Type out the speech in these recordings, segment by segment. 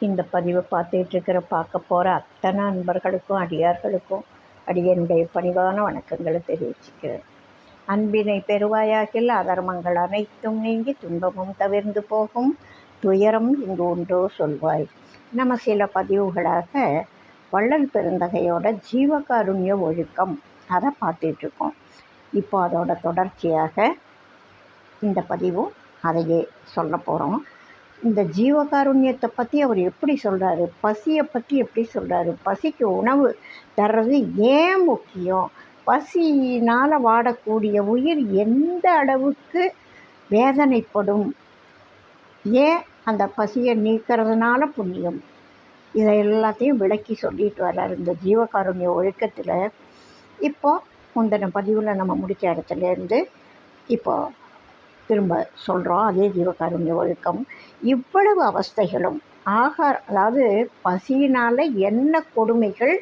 இந்த பதிவை பார்த்துட்ருக்கிற பார்க்க போகிற அத்தனை அன்பர்களுக்கும் அடியார்களுக்கும் அடியனுடைய பணிவான வணக்கங்களை தெரிவிச்சுக்கிறேன். அன்பினை பெருவாயாகில் அதர்மங்கள் அனைத்தும் நீங்கி துன்பமும் தவிர்ந்து போகும். துயரம் இங்கு உண்டோ சொல்வாய். நம்ம சில பதிவுகளாக வள்ளல் பெருந்தகையோட ஜீவகாருண்ய ஒழுக்கம் அதை பார்த்துட்ருக்கோம் இப்போ அதோட தொடர்ச்சியாக இந்த பதிவும் அதையே சொல்ல போகிறோம் இந்த ஜீவகாருண்யத்தை பற்றி அவர் எப்படி சொல்கிறாரு பசியை பற்றி எப்படி சொல்கிறாரு பசிக்கு உணவு தர்றது ஏன் முக்கியம்? பசியினால் வாடக்கூடிய உயிர் எந்த அளவுக்கு வேதனைப்படும்? ஏன் அந்த பசியை நீக்கிறதுனால புண்ணியம்? இதை எல்லாத்தையும் விளக்கி சொல்லிட்டு வர்றார் இந்த ஜீவகாருண்ய ஒழுக்கத்தில். இப்போ முந்தின பதிவில் நம்ம முடித்த இடத்துலேருந்து இப்போது திரும்ப சொல்கிறோம் அதே ஜீவகாருண்ய ஒழுக்கம். இவ்வளவு அவஸ்தைகளும் ஆகார அதாவது பசியினால் என்ன கொடுமைகள்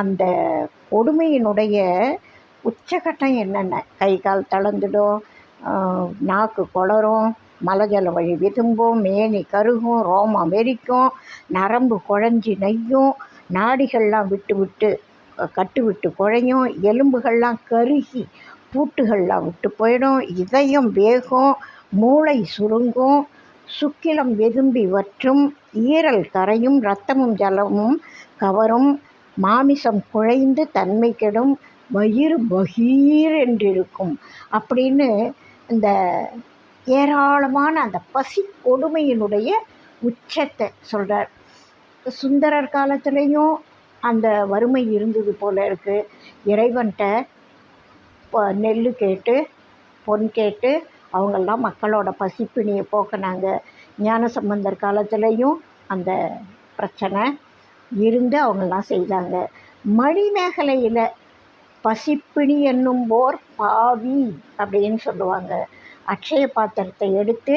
அந்த கொடுமையினுடைய உச்சகட்டம் என்னென்ன? கை கால் தளர்ந்துடும் நாக்கு குளரும் மலஜல வழி விதும்பும் மேனி கருகும் ரோமம் வெறிக்கும் நரம்பு குழஞ்சி நெய்யும் நாடிகள்லாம் விட்டு விட்டு கட்டு விட்டு குழையும் எலும்புகள்லாம் கருகி பூட்டுகள்லாம் விட்டு போயிடும். இதயம் வேகும் மூளை சுருங்கும் சுக்கிலம் வெதும்பி வற்றும் ஈரல் கரையும் இரத்தமும் ஜலமும் கவரும் மாமிசம் குழைந்து தன்மை கெடும் வயிறு பகீர் என்றிருக்கும். அப்படின்னு இந்த ஏராளமான அந்த பசி கொடுமையினுடைய உச்சத்தை சொல்கிறார் சுந்தரர் காலத்துலேயும் அந்த வறுமை இருந்தது போல இருக்குது இறைவன்கிட்ட நெல் கேட்டு பொன் கேட்டு அவங்கெல்லாம் மக்களோட பசிப்பிணியை போக்குனாங்க. ஞான சம்பந்தர் காலத்துலேயும் அந்த பிரச்சனை இருந்து அவங்கெல்லாம் செய்தாங்க. மணிமேகலையில் பசிப்பிணி என்னும் போர் பாவி அப்படின்னு சொல்லுவாங்க. அக்ஷய பாத்திரத்தை எடுத்து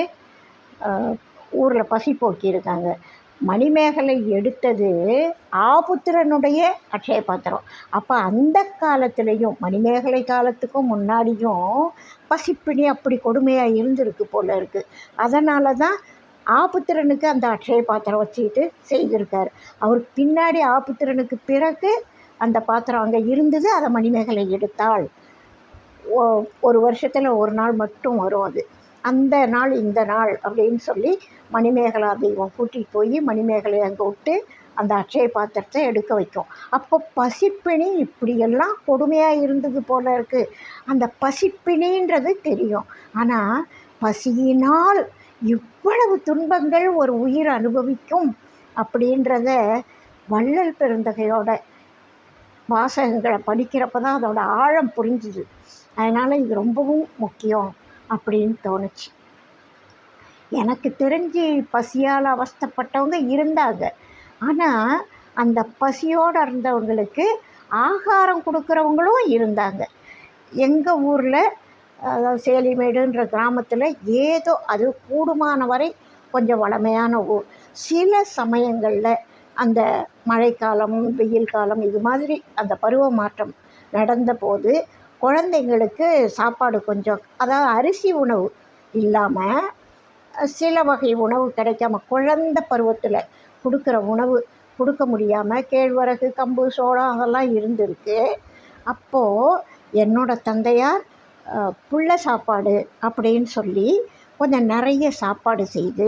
ஊரில் பசி போக்கியிருக்காங்க. மணிமேகலை எடுத்தது ஆபுத்திரனுடைய அக்ஷய பாத்திரம் அப்போ அந்த காலத்துலேயும் மணிமேகலை காலத்துக்கும் முன்னாடியும் பசிப்பிணி அப்படி கொடுமையாக இருந்திருக்கு போல இருக்குது அதனால தான் ஆபுத்திரனுக்கு அந்த அக்ஷய பாத்திரம் வச்சுக்கிட்டு செய்திருக்கார். அவருக்கு பின்னாடி ஆபுத்திரனுக்கு பிறகு அந்த பாத்திரம் அங்கே இருந்தது அதை மணிமேகலை எடுத்தாள். ஒரு வருஷத்தில் ஒரு நாள் மட்டும் வரும் அது. அந்த நாள் இந்த நாள் அப்படின்னு சொல்லி மணிமேகலா தெய்வம் கூட்டிகிட்டு போய் மணிமேகலை அங்கே விட்டு அந்த அட்சய பாத்திரத்தை எடுக்க வைக்கும். அப்போ பசிப்பிணி இப்படியெல்லாம் கொடுமையாக இருந்தது போல இருக்குது அந்த பசிப்பிணின்றது தெரியும். ஆனால் பசியினால் இவ்வளவு துன்பங்கள் ஒரு உயிர் அனுபவிக்கும் அப்படின்றத வள்ளல் பெருந்தகையோட வாசகங்களை படிக்கிறப்ப தான் அதோட ஆழம் புரிஞ்சுது. அதனால் இது ரொம்பவும் முக்கியம். அப்படின்னு தோணுச்சு. எனக்கு தெரிஞ்சு பசியால் அவஸ்தப்பட்டவங்க இருந்தாங்க. ஆனால் அந்த பசியோடு இருந்தவங்களுக்கு ஆகாரம் கொடுக்குறவங்களும் இருந்தாங்க. எங்கள் ஊரில் அதாவது சேலிமேடுன்ற கிராமத்தில் ஏதோ அது கூடுமான வரை கொஞ்சம் வளமையான ஊர். சில சமயங்களில் அந்த மழைக்காலம் வெயில் காலம் இது மாதிரி அந்த பருவ மாற்றம் நடந்தபோது குழந்தைங்களுக்கு சாப்பாடு கொஞ்சம் அதாவது அரிசி உணவு இல்லாமல் சில வகை உணவு கிடைக்காம குழந்த பருவத்தில் கொடுக்குற உணவு கொடுக்க முடியாமல் கேழ்வரகு கம்பு சோளம் அதெல்லாம் இருந்திருக்கு. அப்போது என்னோடய தந்தையார் புள்ள சாப்பாடு அப்படின்னு சொல்லி கொஞ்சம் நிறைய சாப்பாடு செய்து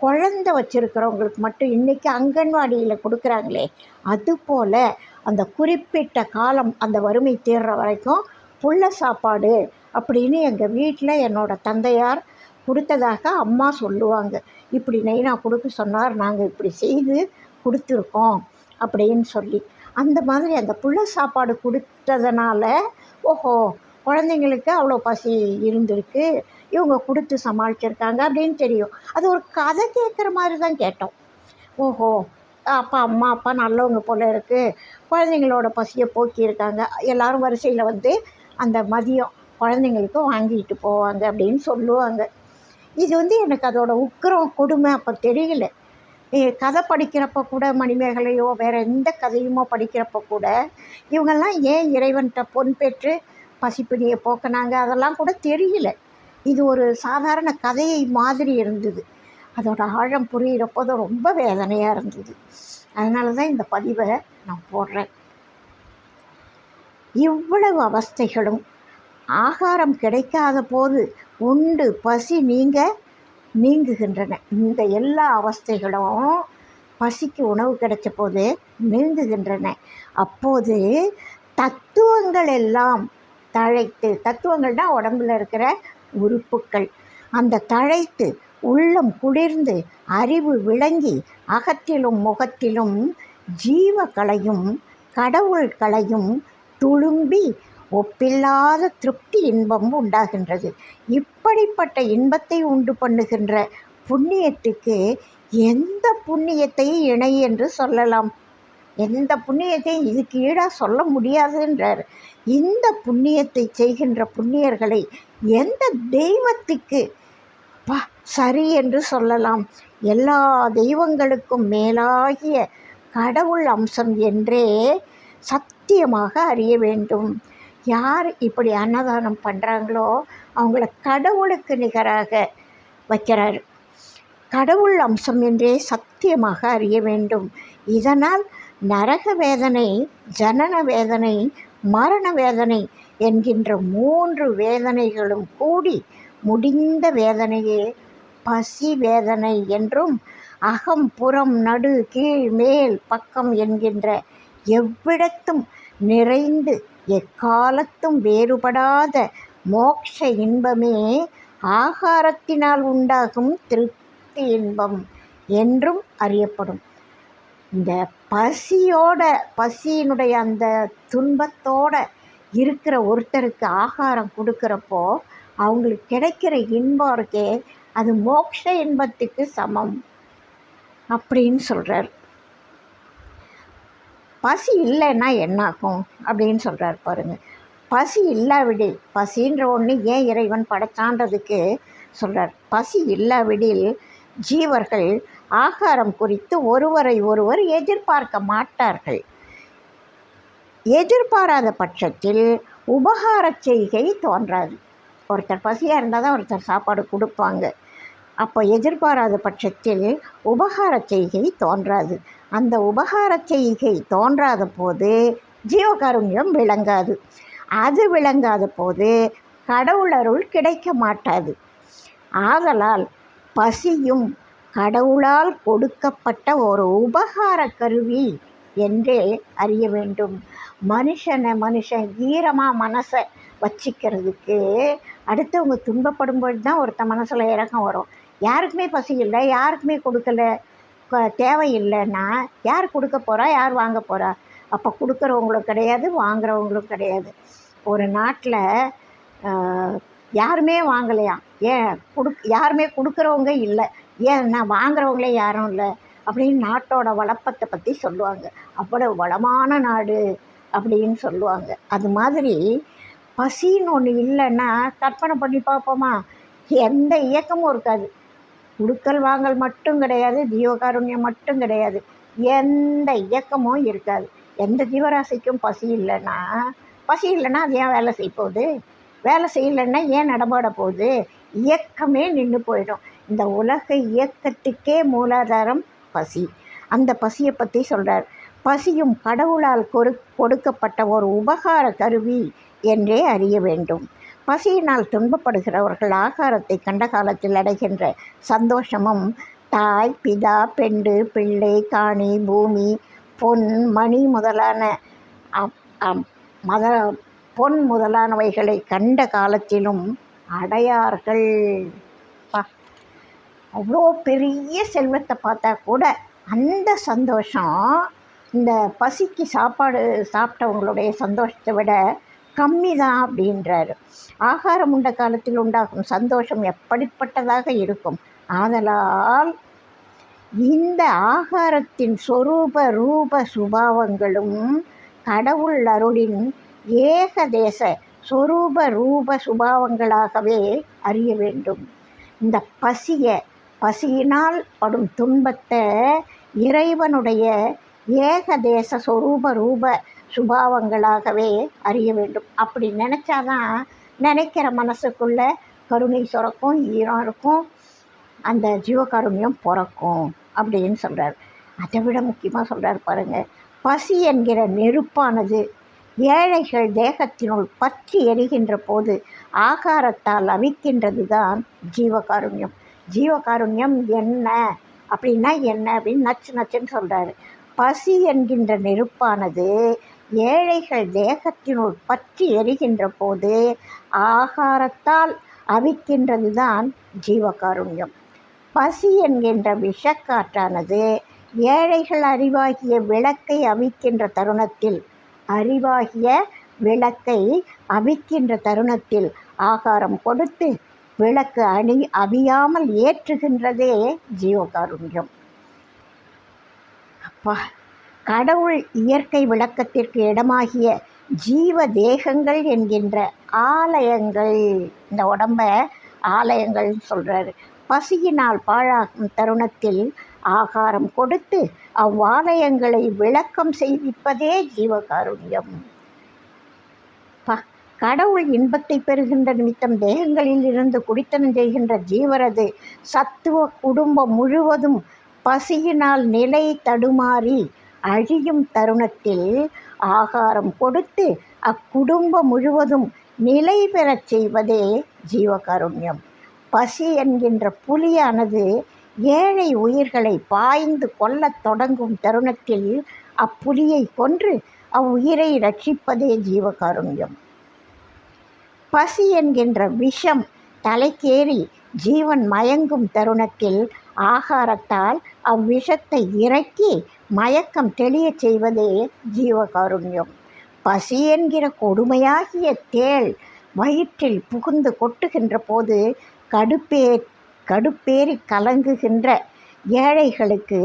குழந்த வச்சுருக்கிறவங்களுக்கு மட்டும் இன்றைக்கி அங்கன்வாடியில் கொடுக்குறாங்களே அதுபோல் அந்த குறிப்பிட்ட காலம் அந்த வறுமை தீர்ற வரைக்கும் புள்ள சாப்பாடு அப்படின்னு எங்கள் வீட்டில் என்னோடய தந்தையார் கொடுத்ததாக அம்மா சொல்லுவாங்க. இப்படி நெய்னா கொடுக்க சொன்னார் நாங்கள் இப்படி செய்து கொடுத்துருக்கோம் அப்படின்னு சொல்லி. அந்த மாதிரி அந்த புள்ள சாப்பாடு கொடுத்ததுனால ஓஹோ குழந்தைங்களுக்கு அவ்வளோ பசி இருந்திருக்கு இவங்க கொடுத்து சமாளிச்சிருக்காங்க அப்படின்னு தெரியும். அது ஒரு கதை கேட்குற மாதிரி தான் கேட்டோம். ஓஹோ அப்பா அம்மா அப்பா நல்லவங்க போல் இருக்குது குழந்தைங்களோட பசியை போக்கியிருக்காங்க. எல்லோரும் வரிசையில் வந்து அந்த மதியம் குழந்தைங்களுக்கு வாங்கிட்டு போவாங்க அப்படின்னு சொல்லுவாங்க. இது வந்து எனக்கு அதோடய உக்கிரம் கொடுமை அப்போ தெரியல. கதை படிக்கிறப்ப கூட மணிமேகலையோ வேறு எந்த கதையுமோ படிக்கிறப்ப கூட இவங்கெல்லாம் ஏன் இறைவன்கிட்ட பொன் பெற்று பசிப்பிடியை போக்கினாங்க? அதெல்லாம் கூட தெரியல. இது ஒரு சாதாரண கதையை மாதிரி இருந்தது. அதோட ஆழம் புரிகிறப்போ தான் ரொம்ப வேதனையாக இருந்தது. அதனால தான் இந்த பதிவை நான் போடுறேன். இவ்வளவு அவஸ்தைகளும். ஆகாரம் கிடைக்காத போது உண்டு பசி நீங்க நீங்குகின்றன. இந்த எல்லா அவஸ்தைகளும் பசிக்கு உணவு கிடைச்ச போது நீங்குகின்றன. அப்போது தத்துவங்கள் எல்லாம் தழைத்து தத்துவங்கள்னா உடம்புல இருக்கிற உறுப்புக்கள் அந்த தழைத்து உள்ளம் குளிர்ந்து அறிவு விளங்கி அகத்திலும் முகத்திலும் ஜீவக்களையும் கடவுள் களையும் துளும்பி ஒப்பில்லாத திருப்தி இன்பமும் உண்டாகின்றது. இப்படிப்பட்ட இன்பத்தை உண்டு பண்ணுகின்ற புண்ணியத்துக்கு எந்த புண்ணியத்தையும் இணை என்று சொல்லலாம். எந்த புண்ணியத்தையும் இதுக்கு ஈடாக சொல்ல முடியாதுன்றார். இந்த புண்ணியத்தை செய்கின்ற புண்ணியர்களை எந்த தெய்வத்துக்கு பா சரி என்று சொல்லலாம். எல்லா தெய்வங்களுக்கும் மேலாகிய கடவுள் அம்சம் என்றே சத் சத்தியமாக அறிய வேண்டும். யார் இப்படி அன்னதானம் பண்ணுறாங்களோ அவங்கள கடவுளுக்கு நிகராக வைக்கிறார். கடவுள் அம்சம் என்றே சத்தியமாக அறிய வேண்டும். இதனால் நரக வேதனை ஜனன வேதனை மரண வேதனை என்கின்ற மூன்று வேதனைகளும் கூடி முடிந்த வேதனையே பசி வேதனை என்றும் அகம் புறம் நடு கீழ் மேல் பக்கம் என்கின்ற எவ்விடத்தும் நிறைந்து எக்காலத்தும் வேறுபடாத மோக்ஷ இன்பமே ஆகாரத்தினால் உண்டாகும் திருப்தி இன்பம் என்றும் அறியப்படும். இந்த பசியோட பசியினுடைய அந்த துன்பத்தோட இருக்கிற ஒருத்தருக்கு ஆகாரம் கொடுக்குறப்போ அவங்களுக்கு கிடைக்கிற இன்பம் இருக்கே அது மோக்ஷ இன்பத்துக்கு சமம் அப்படின்னு சொல்கிறார் பசி இல்லைன்னா என்னாகும் அப்படின்னு சொல்கிறார் பாருங்கள் பசி இல்லாவிடில் பசின்ற ஒன்று ஏன் இறைவன் படைச்சான்றதுக்கு சொல்கிறார் பசி இல்லாவிடில் ஜீவர்கள் ஆகாரம் குறித்து ஒருவரை ஒருவர் எதிர்பார்க்க மாட்டார்கள். எதிர்பாராத பட்சத்தில் உபகார செய்கை தோன்றாது. ஒருத்தர் பசியாக இருந்தால் தான் ஒருத்தர் சாப்பாடு கொடுப்பாங்க. அப்போ எதிர்பாராத பட்சத்தில் உபகார செய்கை தோன்றாது. அந்த உபகார செய்கை தோன்றாத போது ஜீவகாருண்யம் விளங்காது. அது விளங்காத போது கடவுளருள் கிடைக்க மாட்டாது. ஆதலால் பசியும் கடவுளால் கொடுக்கப்பட்ட ஒரு உபகார கருவி என்றே அறிய வேண்டும். மனுஷனை மனுஷன் ஈரமாக மனசை வச்சிக்கிறதுக்கு அடுத்தவங்க துன்பப்படும்போது தான் ஒருத்த மனசில் இறக்கம் வரும். யாருக்குமே பசி இல்லை யாருக்குமே கொடுக்கல தேவையில்லைன்னா யார் கொடுக்க போகிறா யார் வாங்க போகிறா அப்போ கொடுக்குறவங்களும் கிடையாது வாங்குறவங்களும் கிடையாது. ஒரு நாட்டில் யாருமே வாங்கலையாம். ஏன் கொடுக் யாருமே கொடுக்குறவங்க இல்லை. ஏன்னா வாங்குறவங்களே யாரும் இல்லை அப்படின்னு நாட்டோட வளப்பத்தை பற்றி சொல்லுவாங்க. அவ்வளவு வளமான நாடு அப்படின்னு சொல்லுவாங்க. அது மாதிரி பசின்னு ஒன்று இல்லைன்னா கற்பனை பண்ணி பார்ப்போமா? எந்த இயக்கமும் இருக்காது. கொடுக்கல் வாங்கல் மட்டும் கிடையாது ஜீவகாருண்யம் மட்டும் கிடையாது. எந்த இயக்கமும் இருக்காது. எந்த ஜீவராசிக்கும் பசி இல்லைன்னா பசி இல்லைன்னா அது ஏன் வேலை செய்ய போகுது? வேலை செய்யலைன்னா ஏன் நடமாட போகுது? இயக்கமே நின்று போயிடும். இந்த உலக இயக்கத்துக்கே மூலாதாரம் பசி. அந்த பசியை பற்றி சொல்கிறார் பசியும் கடவுளால் கொடு கொடுக்கப்பட்ட ஒரு உபகார கருவி என்றே அறிய வேண்டும். பசியினால் துன்பப்படுகிறவர்கள் ஆகாரத்தை கண்ட காலத்தில் அடைகின்ற சந்தோஷமும் தாய் பிதா பெண்டு பிள்ளை காணி பூமி பொன் மணி முதலான மத பொன் முதலானவைகளை கண்ட காலத்திலும் அடையார்கள். அவ்வளோ பெரிய செல்வத்தை பார்த்தா கூட அந்த சந்தோஷம் இந்த பசிக்கு சாப்பாடு சாப்பிட்டவங்களுடைய சந்தோஷத்தை விட கம்மி தான் அப்படின்றாரு. ஆகாரம் உண்ட காலத்தில் உண்டாகும் சந்தோஷம் எப்படிப்பட்டதாக இருக்கும்? ஆதலால் இந்த ஆகாரத்தின் சொரூப ரூப சுபாவங்களும் கடவுள் அருளின் ஏகதேச சொரூப ரூப சுபாவங்களாகவே அறிய வேண்டும். இந்த பசியை பசியினால் படும் துன்பத்தை இறைவனுடைய ஏகதேச சொரூப ரூப சுபாவங்களாகவே அறிய வேண்டும். அப்படி நினச்சாதான் நினைக்கிற மனசுக்குள்ளே கருணை சுரக்கும் ஈரம் இருக்கும் அந்த ஜீவகாருண்யம் பிறக்கும் அப்படின்னு சொல்கிறார் அதை விட முக்கியமாக சொல்கிறார் பாருங்கள் பசி என்கிற நெருப்பானது ஏழைகள் தேகத்தினுள் பற்றி எரிகின்ற போது ஆகாரத்தால் அவிக்கின்றது தான் ஜீவகாருண்யம். ஜீவகாருண்யம் என்ன? அப்படின்னா என்ன அப்படின்னு நச்சு நச்சுன்னு சொல்கிறாரு பசி என்கின்ற நெருப்பானது ஏழைகள் தேகத்தினுள் பற்றி எரிகின்ற போது ஆகாரத்தால் அவிக்கின்றது தான் ஜீவகாருண்யம். பசி என்கின்ற விஷக்காற்றானது ஏழைகள் அறிவாகிய விளக்கை அவிக்கின்ற தருணத்தில் அறிவாகிய விளக்கை அவிக்கின்ற தருணத்தில் ஆகாரம் கொடுத்து விளக்கு அணி அவியாமல் ஏற்றுகின்றதே ஜீவகாருண்யம். அப்பா கடவுள் இயற்கை விளக்கத்திற்கு இடமாகிய ஜீவ தேகங்கள் என்கின்ற ஆலயங்கள். இந்த உடம்ப ஆலயங்கள்னு சொல்கிறாரு பசியினால் பாழாகும் தருணத்தில் ஆகாரம் கொடுத்து அவ்வாலயங்களை விளக்கம் செய்விப்பதே ஜீவகாருண்யம். ப கடவுள் இன்பத்தை பெறுகின்ற நிமித்தம் தேகங்களில் இருந்து குடித்தனம் செய்கின்ற ஜீவரது சத்துவ குடும்பம் முழுவதும் பசியினால் நிலை தடுமாறி அழியும் தருணத்தில் ஆகாரம் கொடுத்து அக்குடும்பம் முழுவதும் நிலை பெறச் செய்வதே ஜீவகாருண்யம். பசி என்கின்ற புலியானது ஏழை உயிர்களை பாய்ந்து கொல்லத் தொடங்கும் தருணத்தில் அப்புலியை கொன்று அவ்வுயிரை ரட்சிப்பதே ஜீவகாருண்யம். பசி என்கின்ற விஷம் தலைக்கேறி ஜீவன் மயங்கும் தருணத்தில் ஆகாரத்தால் அவ்விஷத்தை இறக்கி மயக்கம் தெளியச் செய்வதே ஜீவகாருண்யம். பசி என்கிற கொடுமையாகிய தேள் வயிற்றில் புகுந்து கொட்டுகின்ற போது கடுப்பே கடுப்பேறி கலங்குகின்ற ஏழைகளுக்கு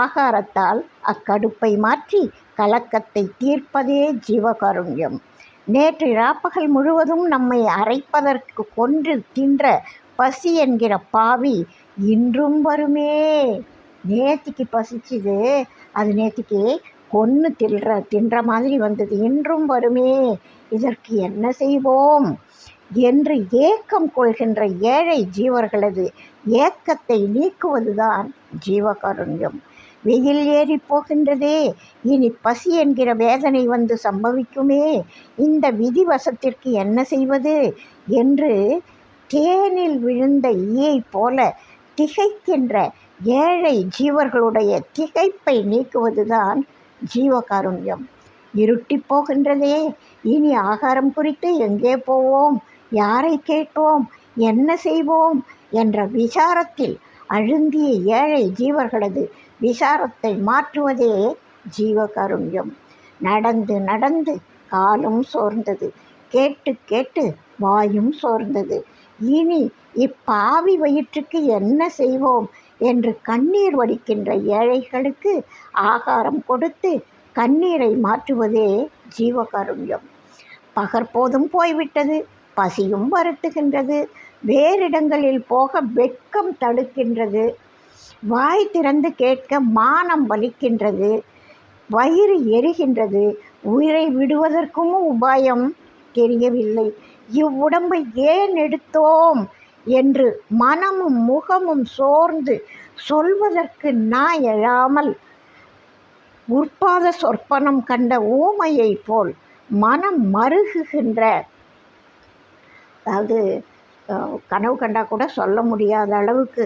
ஆகாரத்தால் அக்கடுப்பை மாற்றி கலக்கத்தை தீர்ப்பதே ஜீவகாருண்யம். நேற்று இராப்பகல் முழுவதும் நம்மை அரைப்பதற்கு கொன்று தின்ற பசி என்கிற பாவி இன்றும் வருமே. நேத்திக்கு பசிச்சுது அது நேற்றுக்கு கொன்று தின்ற தின்ற மாதிரி வந்தது. இன்றும் வருமே. இதற்கு என்ன செய்வோம்? என்று ஏக்கம் கொள்கின்ற ஏழை ஜீவர்களது ஏக்கத்தை நீக்குவதுதான் ஜீவகாருண்யம். வெயில் ஏறி போகின்றதே. இனி பசி என்கிற வேதனை வந்து சம்பவிக்குமே. இந்த விதிவசத்திற்கு என்ன செய்வது? என்று தேனில் விழுந்த ஈயை போல திகைக்கின்ற ஏழை ஜீவர்களுடைய திகைப்பை நீக்குவதுதான் ஜீவகாருண்யம். இருட்டி போகின்றதே. இனி ஆகாரம் குறித்து எங்கே போவோம்? யாரை கேட்போம்? என்ன செய்வோம்? என்ற விசாரத்தில் அழுந்திய ஏழை ஜீவர்களது விசாரத்தை மாற்றுவதே ஜீவகருண்யம். நடந்து நடந்து காலும் சோர்ந்தது. கேட்டு கேட்டு வாயும் சோர்ந்தது. இனி இப்பாவி வயிற்றுக்கு என்ன செய்வோம்? என்று கண்ணீர் வடிக்கின்ற ஏழைகளுக்கு ஆகாரம் கொடுத்து கண்ணீரை மாற்றுவதே ஜீவகருண்யம். பகற்போதும் போய்விட்டது பசியும் வருத்துகின்றது வேறிடங்களில் போக வெட்கம் தடுக்கின்றது வாய் திறந்து கேட்க மானம் வலிக்கின்றது வயிறு எரிகின்றது உயிரை விடுவதற்கும் உபாயம் தெரியவில்லை. இவ்வுடம்பை ஏன் எடுத்தோம்? என்று மனமும் முகமும் சோர்ந்து சொல்வதற்கு நான் எழாமல் உற்பாத சொற்பனம் கண்ட ஊமையைப் போல் மனம் மருகுகின்ற. அதாவது கனவு கண்டா கூட சொல்ல முடியாத அளவுக்கு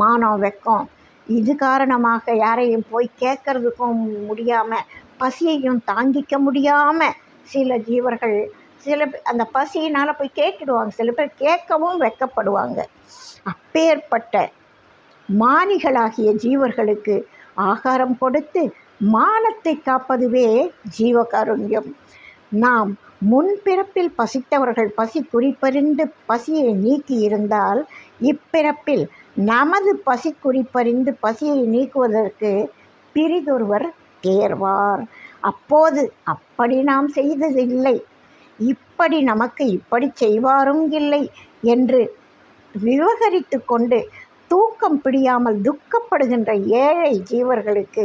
மானம் வெக்கம். இது காரணமாக யாரையும் போய் கேட்கறதுக்கும் முடியாமல் பசியையும் தாங்கிக்க முடியாமல் சில ஜீவர்கள் சில அந்த பசியினால் போய் கேட்டுடுவாங்க. சில பேர் கேட்கவும் வெக்கப்படுவாங்க. அப்பேற்பட்ட மானிகளாகிய ஜீவர்களுக்கு ஆகாரம் கொடுத்து மானத்தை காப்பதுவே ஜீவகாருண்யம். நாம் முன்பிறப்பில் பசித்தவர்கள் பசி குறிப்பறிந்து பசியை நீக்கி இருந்தால் இப்பிறப்பில் நமது பசி குறிப்பறிந்து பசியை நீக்குவதற்கு பிரிதொருவர் தேர்வார். அப்போது அப்படி நாம் செய்ததில்லை. இப்படி நமக்கு இப்படி செய்வாரும் இல்லை என்று விவகரித்து கொண்டு தூக்கம் பிடியாமல் துக்கப்படுகின்ற ஏழை ஜீவர்களுக்கு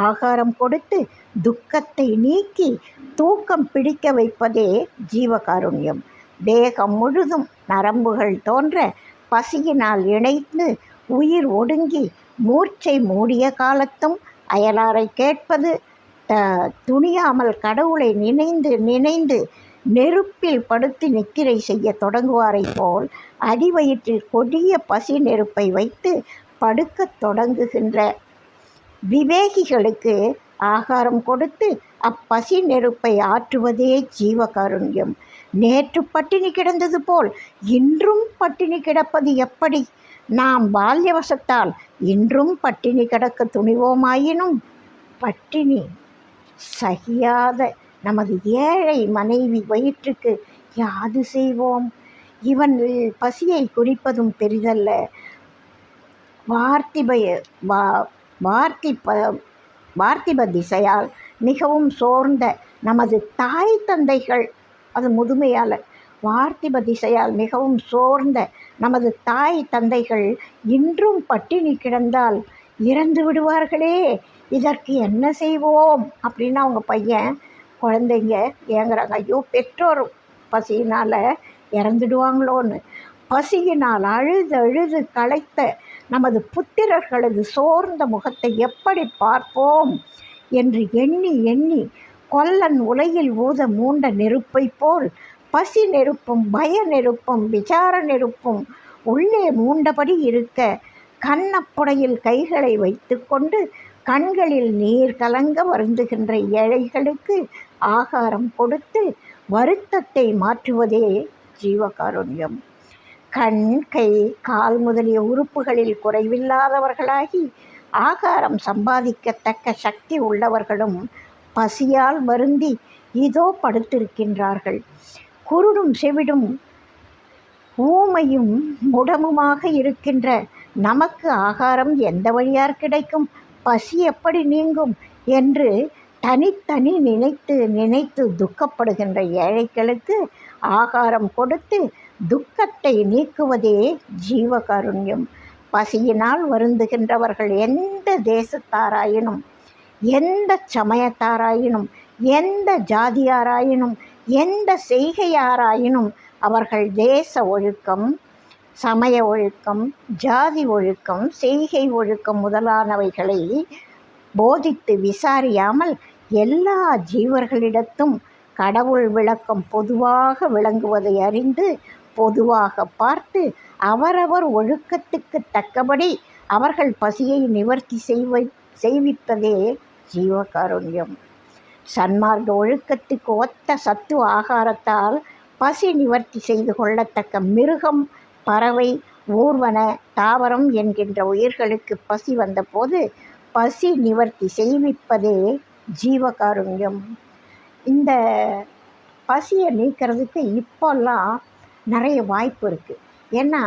ஆகாரம் கொடுத்து துக்கத்தை நீக்கி தூக்கம் பிடிக்க வைப்பதே ஜீவகாருண்யம். தேகம் முழுதும் நரம்புகள் தோன்ற பசியினால் இணைந்து உயிர் ஒடுங்கி மூர்ச்சை மூடிய காலத்தும் அயலாரை கேட்பது த துணியாமல் கடவுளை நினைந்து நினைந்து நெருப்பில் படுத்து நித்திரை செய்ய தொடங்குவாரைப் போல் அடிவயிற்றில் கொடிய பசி நெருப்பை வைத்து படுக்கத் தொடங்குகின்ற விவேகிகளுக்கு ஆகாரம் கொடுத்து அப்பசி நெருப்பை ஆற்றுவதே ஜீவகாருண்யம். நேற்று பட்டினி கிடந்தது போல் இன்றும் பட்டினி கிடப்பது எப்படி? நாம் பால்யவசத்தால் இன்றும் பட்டினி கிடக்க துணிவோமாயினும் பட்டினி சகியாத நமது ஏழை மனைவி வயிற்றுக்கு யாது செய்வோம்? இவன் பசியை குறிப்பதும் பெரிதல்ல. வார்த்திபய வா வார்த்திப வார்த்திப திசையால் மிகவும் சோர்ந்த நமது தாய் தந்தைகள் அது முதுமையால். வார்த்திப திசையால் மிகவும் சோர்ந்த நமது தாய் தந்தைகள் இன்றும் பட்டினி கிடந்தால் இறந்து விடுவார்களே. இதற்கு என்ன செய்வோம்? அப்படின்னு அவங்க பையன் குழந்தைங்க ஏங்குறாங்க ஐயோ பெற்றோர் பசியினால் இறந்துடுவாங்களோன்னு. பசியினால் அழுது அழுது களைத்த நமது புத்திரர்களது சோர்ந்த முகத்தை எப்படி பார்ப்போம் என்று எண்ணி எண்ணி கொல்லன் உலையில் ஊத மூண்ட நெருப்பைப் போல் பசி நெருப்பும் பய நெருப்பும் விசார நெருப்பும் உள்ளே மூண்டபடி இருக்க கண்ணப்புடையில் கைகளை வைத்துக்கொண்டு கண்களில் நீர் கலங்க வருந்துகின்ற ஏழைகளுக்கு ஆகாரம் கொடுத்து வருத்தத்தை மாற்றுவதே ஜீவகாருண்யம். கண் கை கால் முதலிய உறுப்புகளில் குறைவில்லாதவர்களாகி ஆகாரம் சம்பாதிக்கத்தக்க சக்தி உள்ளவர்களும் பசியால் வருந்தி இதோ படுத்திருக்கின்றார்கள். குருடும் செவிடும் ஊமையும் முடமுமாக இருக்கின்ற நமக்கு ஆகாரம் எந்த வழியார் கிடைக்கும்? பசி எப்படி நீங்கும் என்று தனித்தனி நினைத்து நினைத்து துக்கப்படுகின்ற ஏழைகளுக்கு ஆகாரம் கொடுத்து துக்கத்தை நீக்குவதே ஜீவகாருண்யம். பசியினால் வருந்துகின்றவர்கள் எந்த தேசத்தாராயினும் எந்த சமயத்தாராயினும் எந்த ஜாதியாராயினும் எந்த செய்கையாராயினும் அவர்கள் தேச ஒழுக்கம் சமய ஒழுக்கம் ஜாதி ஒழுக்கம் செய்கை ஒழுக்கம் முதலானவைகளை போதித்து விசாரியாமல் எல்லா ஜீவர்களிடத்தும் கடவுள் விளக்கம் பொதுவாக விளங்குவதை அறிந்து பொதுவாக பார்த்து அவரவர் ஒழுக்கத்துக்கு தக்கபடி அவர்கள் பசியை நிவர்த்தி செய்வை செய்விப்பதே ஜீவகாருண்யம். சன்மார்க்க ஒழுக்கத்துக்கு ஒத்த சத்து ஆகாரத்தால் பசி நிவர்த்தி செய்து கொள்ளத்தக்க மிருகம் பறவை ஊர்வன தாவரம் என்கின்ற உயிர்களுக்கு பசி வந்தபோது பசி நிவர்த்தி செய்விப்பதே ஜீவகாருண்யம். இந்த பசியை நீக்கிறதுக்கு இப்போல்லாம் நிறைய வாய்ப்பு இருக்குது ஏன்னா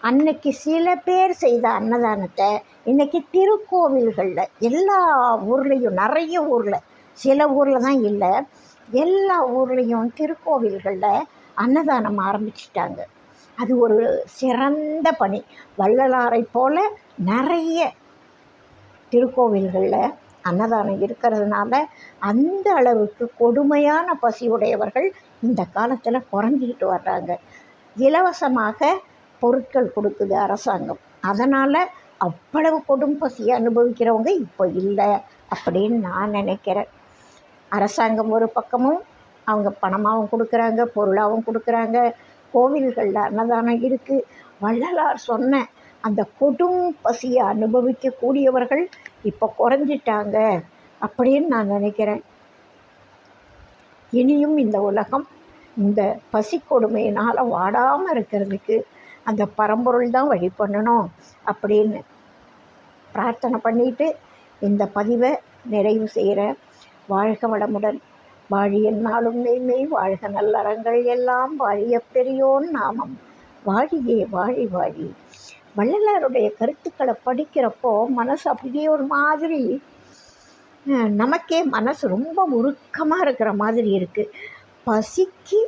அன்னைக்கு சில பேர் செய்த அன்னதானத்தை இன்றைக்கி திருக்கோவில்களில் எல்லா ஊர்லேயும் நிறைய ஊரில் சில ஊரில் தான் இல்லை எல்லா ஊர்லேயும் திருக்கோவில்களில் அன்னதானம் ஆரம்பிச்சிட்டாங்க. அது ஒரு சிறந்த பணி. வள்ளலாரை போல நிறைய திருக்கோவில்களில் அன்னதானம் இருக்கிறதுனால அந்த அளவுக்கு கொடுமையான பசியுடையவர்கள் இந்த காலத்தில் குறைஞ்சிக்கிட்டு வர்றாங்க. இலவசமாக பொருட்கள் கொடுக்குது அரசாங்கம். அதனால் அவ்வளவு கொடும் பசியை அனுபவிக்கிறவங்க இப்போ இல்லை அப்படின்னு நான் நினைக்கிறேன். அரசாங்கம் ஒரு பக்கமும் அவங்க பணமாகவும் கொடுக்குறாங்க பொருளாகவும் கொடுக்குறாங்க. கோவில்களில் அன்னதானம் இருக்குது வள்ளலார் சொன்ன அந்த கொடும் பசியை அனுபவிக்கக்கூடியவர்கள் இப்போ குறைஞ்சிட்டாங்க அப்படின்னு நான் நினைக்கிறேன். இனியும் இந்த உலகம் இந்த பசி கொடுமையினால் வாடாமல் இருக்கிறதுக்கு அந்த பரம்பொருள் தான் வழி பண்ணணும் அப்படின்னு பிரார்த்தனை பண்ணிட்டு இந்த பதிவை நிறைவு செய்கிறேன் வாழ்க வளமுடன். வாழிய நாளும் மெய்மெய் வாழ்க நல்லறங்கள் எல்லாம் வாழிய பெரியோன் நாமம். வாழியே வாழி வாழி. வள்ளலாருடைய கருத்துக்களை படிக்கிறப்போ மனசு அப்படியே ஒரு மாதிரி நமக்கே மனசு ரொம்ப உருக்கமாக இருக்கிற மாதிரி இருக்குது பசிக்கு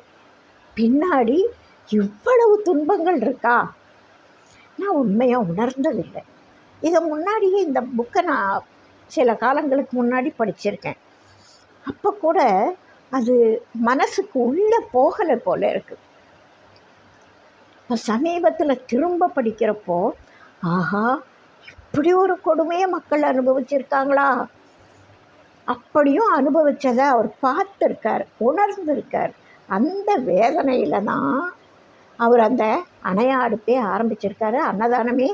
பின்னாடி இவ்வளவு துன்பங்கள் இருக்கா? நான் உண்மையாக உணர்ந்ததில்லை. இதை முன்னாடியே இந்த புக்கை நான் சில காலங்களுக்கு முன்னாடி படிச்சிருக்கேன். அப்போ கூட அது மனசுக்கு உள்ளே போகலை போல இருக்குது இப்போ சமீபத்தில் திரும்ப படிக்கிறப்போ ஆஹா இப்படி ஒரு கொடுமையை மக்கள் அனுபவிச்சிருக்காங்களா? அப்படியும் அனுபவித்ததை அவர் பார்த்துருக்கார் உணர்ந்திருக்கார். அந்த வேதனையில் தான் அவர் அந்த அணையாடுப்பே ஆரம்பிச்சிருக்காரு அன்னதானமே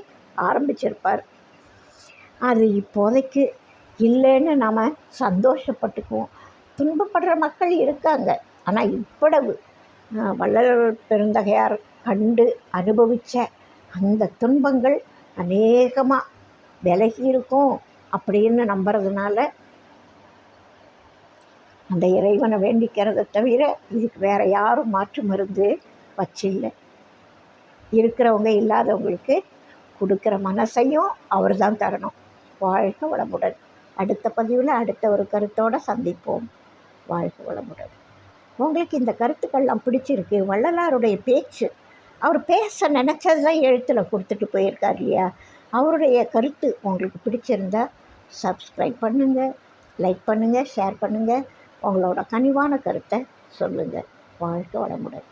ஆரம்பிச்சிருப்பார். அது இப்போதைக்கு இல்லைன்னு நாம் சந்தோஷப்பட்டுக்குவோம். துன்பப்படுற மக்கள் இருக்காங்க. ஆனால் இவ்வளவு வள்ளல் பெருந்தகையார் கண்டு அனுபவித்த அந்த துன்பங்கள் அநேகமாக விலகி இருக்கும் அப்படின்னு நம்புறதுனால அந்த இறைவனை வேண்டிக்கிறத தவிர இதுக்கு வேறு யாரும் மாற்று மருந்து வச்சில்லை. இருக்கிறவங்க இல்லாதவங்களுக்கு கொடுக்குற மனசையும் அவர் தான் தரணும். வாழ்க வளமுடன். அடுத்த பதிவில் அடுத்த ஒரு கருத்தோடு சந்திப்போம். வாழ்க வளமுடன் உங்களுக்கு இந்த கருத்துக்கள்லாம் பிடிச்சிருக்கு. வள்ளலாருடைய பேச்சு அவர் பேச நினச்சது தான் எழுத்தில் கொடுத்துட்டு போயிருக்கார் இல்லையா? அவருடைய கருத்து உங்களுக்கு பிடிச்சிருந்தா சப்ஸ்கிரைப் பண்ணுங்கள் லைக் பண்ணுங்கள் ஷேர் பண்ணுங்கள் உங்களோட கனிவான கருத்தை சொல்லுங்கள் வாழ்க வளமுடன்.